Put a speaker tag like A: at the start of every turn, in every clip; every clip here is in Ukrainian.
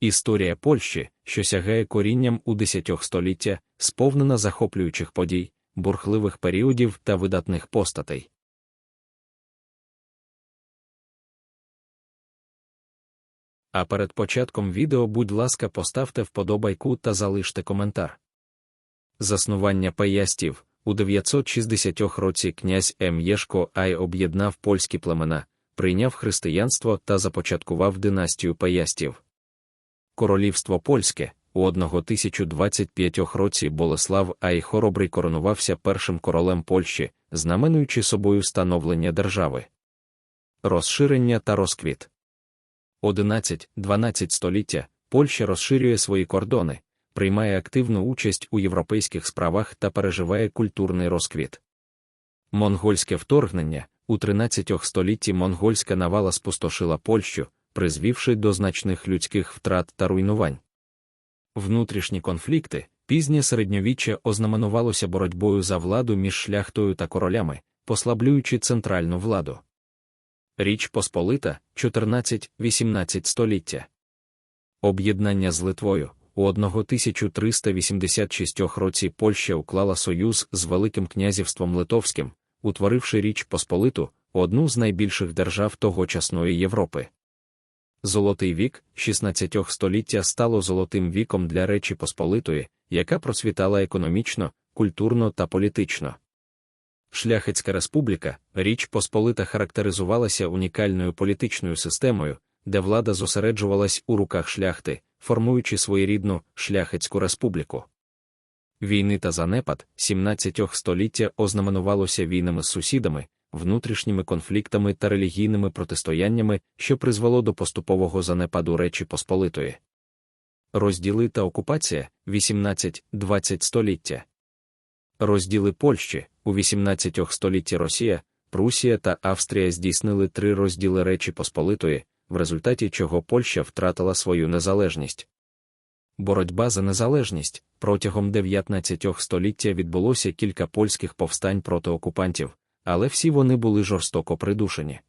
A: Історія Польщі, що сягає корінням у десятьох століття, сповнена захоплюючих подій, бурхливих періодів та видатних постатей. А перед початком відео, будь ласка, поставте вподобайку та залиште коментар. Заснування паястів у 960 році князь М. Єшко Ай об'єднав польські племена, прийняв християнство та започаткував династію паястів. Королівство Польське у 1025 році Болеслав Ай Хоробрий коронувався першим королем Польщі, знаменуючи собою становлення держави. Розширення та розквіт 11-12 століття Польща розширює свої кордони, приймає активну участь у європейських справах та переживає культурний розквіт. Монгольське вторгнення у 13 столітті монгольська навала спустошила Польщу, призвівши до значних людських втрат та руйнувань. Внутрішні конфлікти, пізнє середньовіччя ознаменувалося боротьбою за владу між шляхтою та королями, послаблюючи центральну владу. Річ Посполита 14-18 століття. Об'єднання з Литвою у 1386 році Польща уклала союз з Великим князівством Литовським, утворивши Річ Посполиту, одну з найбільших держав тогочасної Європи. Золотий вік 16 століття стало золотим віком для Речі Посполитої, яка процвітала економічно, культурно та політично. Шляхетська республіка, Річ Посполита характеризувалася унікальною політичною системою, де влада зосереджувалась у руках шляхти, формуючи своєрідну шляхетську республіку. Війни та занепад 17 століття ознаменувалося війнами з сусідами, внутрішніми конфліктами та релігійними протистояннями, що призвело до поступового занепаду Речі Посполитої. Розділи та окупація 18-20 століття. Розділи Польщі у 18 столітті Росія, Прусія та Австрія здійснили три розділи Речі Посполитої, в результаті чого Польща втратила свою незалежність. Боротьба за незалежність протягом 19 століття відбулося кілька польських повстань проти окупантів, але всі вони були жорстоко придушені.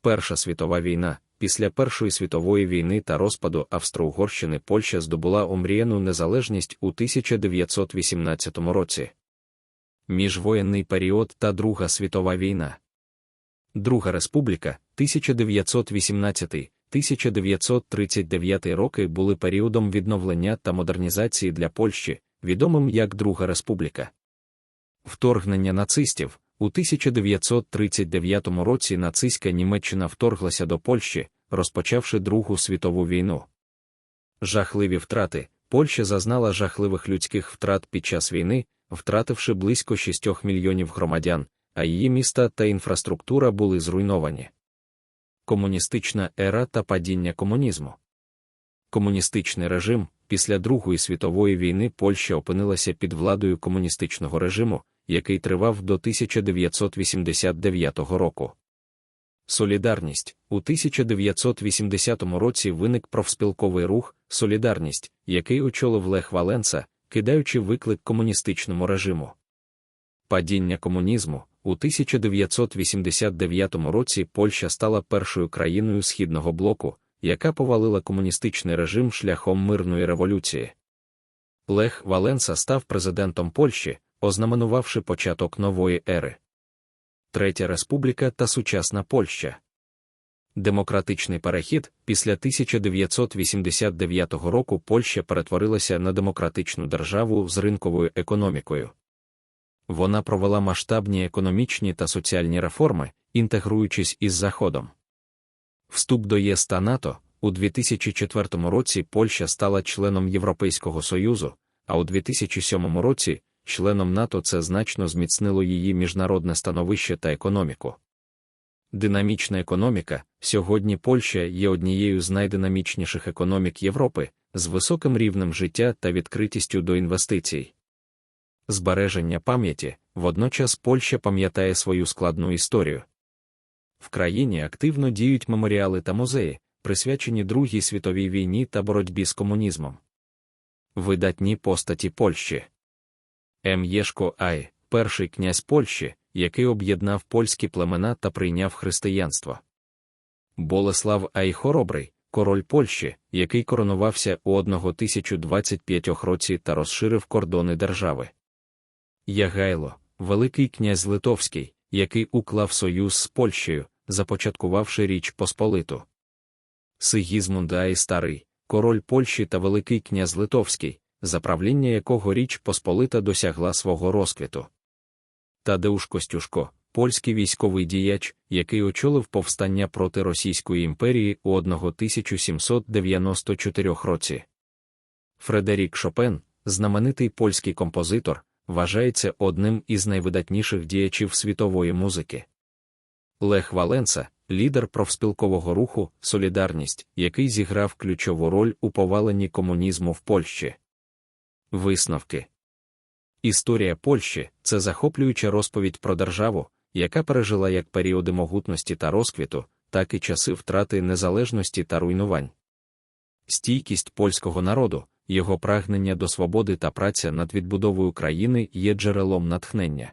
A: Перша світова війна, після Першої світової війни та розпаду Австро-Угорщини Польща здобула омріяну незалежність у 1918 році. Міжвоєнний період та Друга світова війна. Друга республіка 1918-1939 роки були періодом відновлення та модернізації для Польщі, відомим як Друга республіка. Вторгнення нацистів у 1939 році нацистська Німеччина вторглася до Польщі, розпочавши Другу світову війну. Жахливі втрати Польща зазнала жахливих людських втрат під час війни, втративши близько 6 мільйонів громадян, а її міста та інфраструктура були зруйновані. Комуністична ера та падіння комунізму. Комуністичний режим після Другої світової війни Польща опинилася під владою комуністичного режиму, який тривав до 1989 року. Солідарність у 1980 році виник профспілковий рух Солідарність, який очолив Лех Валенса, кидаючи виклик комуністичному режиму. Падіння комунізму у 1989 році Польща стала першою країною східного блоку, яка повалила комуністичний режим шляхом мирної революції. Лех Валенса став президентом Польщі, ознаменувавши початок нової ери. Третя республіка та сучасна Польща. Демократичний перехід після 1989 року Польща перетворилася на демократичну державу з ринковою економікою. Вона провела масштабні економічні та соціальні реформи, інтегруючись із Заходом. Вступ до ЄС та НАТО у 2004 році Польща стала членом Європейського Союзу, а у 2007 році членом НАТО це значно зміцнило її міжнародне становище та економіку. Динамічна економіка сьогодні Польща є однією з найдинамічніших економік Європи з високим рівнем життя та відкритістю до інвестицій. Збереження пам'яті водночас Польща пам'ятає свою складну історію. В країні активно діють меморіали та музеї, присвячені Другій світовій війні та боротьбі з комунізмом. Видатні постаті Польщі М. Єшко Ай, перший князь Польщі, який об'єднав польські племена та прийняв християнство. Болеслав Ай Хоробрий, король Польщі, який коронувався у 1025 році та розширив кордони держави. Ягайло, Великий князь Литовський, який уклав союз з Польщею, започаткувавши Річ Посполиту. Сигізмунд Ай Старий, король Польщі та Великий князь Литовський, за правління якого Річ Посполита досягла свого розквіту. Тадеуш Костюшко, польський військовий діяч, який очолив повстання проти Російської імперії у 1794 році. Фредерік Шопен, знаменитий польський композитор, вважається одним із найвидатніших діячів світової музики. Лех Валенса, лідер профспілкового руху Солідарність, який зіграв ключову роль у поваленні комунізму в Польщі. Висновки Історія Польщі це захоплююча розповідь про державу, яка пережила як періоди могутності та розквіту, так і часи втрати незалежності та руйнувань. Стійкість польського народу, його прагнення до свободи та праця над відбудовою країни є джерелом натхнення.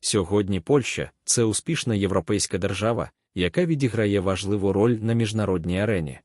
A: Сьогодні Польща це успішна європейська держава, яка відіграє важливу роль на міжнародній арені.